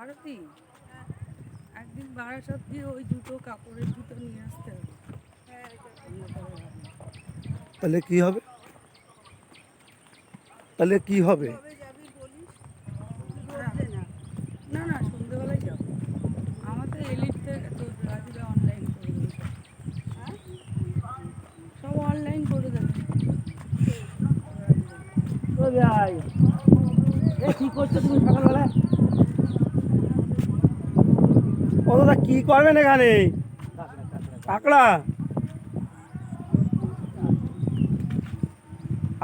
ভারতী একদিন বারাসাত দিয়ে ওই দুটো কাপড়ের জুতো নিয়ে আসতে হবে। তাহলে কি হবে তাহলে কি হবে। না না সন্ধ্যেবেলায় যাব আমার তো এলিট থেকে তো রাজুরা অনলাইন করে দেবে সব। সব অনলাইন করে দেবে কি করছ তুমি সকালবেলা ও দাদা, কি করবেন এখানে? কাকড়া।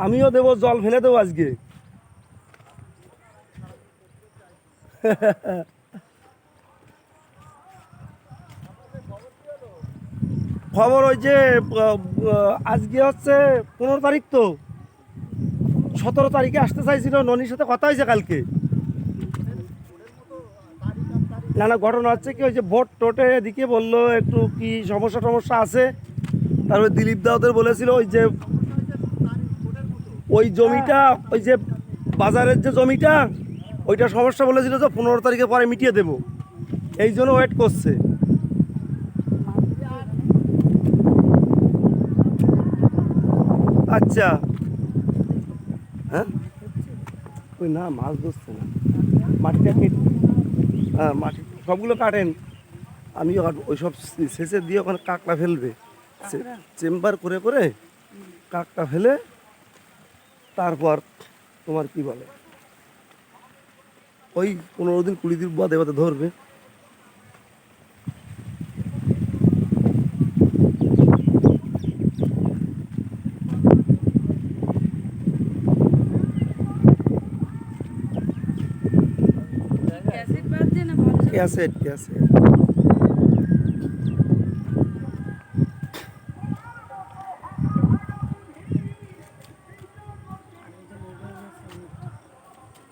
আমিও দেবো, জল ফেলে দেবো আজকে। খবর ওই যে আজকে হচ্ছে পনেরো তারিখ তো। সতেরো তারিখে আসতে চাইছিল, ননির সাথে কথা হয়েছে কালকে। না না ঘটনা হচ্ছে কি, ওই যে ভোট টোটে এদিকে বলল, একটু কি সমস্যা টমস্যা আছে? তারপরে দিলীপ দাওদের বলেছিল, ওই যে ওই জমিটা, ওই যে বাজারের যে জমিটা, ওইটা সমস্যা বলেছিল যে পনেরো তারিখে পরে মিটিয়ে দেবো। এই জন্য ওয়েট করছে। আচ্ছা। হ্যাঁ? ওই না, মাছ ধরছে না। মাটিটা হ্যাঁ মাটি সবগুলো কাটেন। আমি ওই সব শেষে দিয়ে ওখানে কাকটা ফেলবে চেম্বার করে করে কাকটা ফেলে তারপর তোমার কি বলে? ওই পনেরো দিন কুড়ি দিন বাদে বাদে ধরবে। না আছে ক্যাসেট ক্যাসেট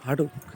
হাঁটুক।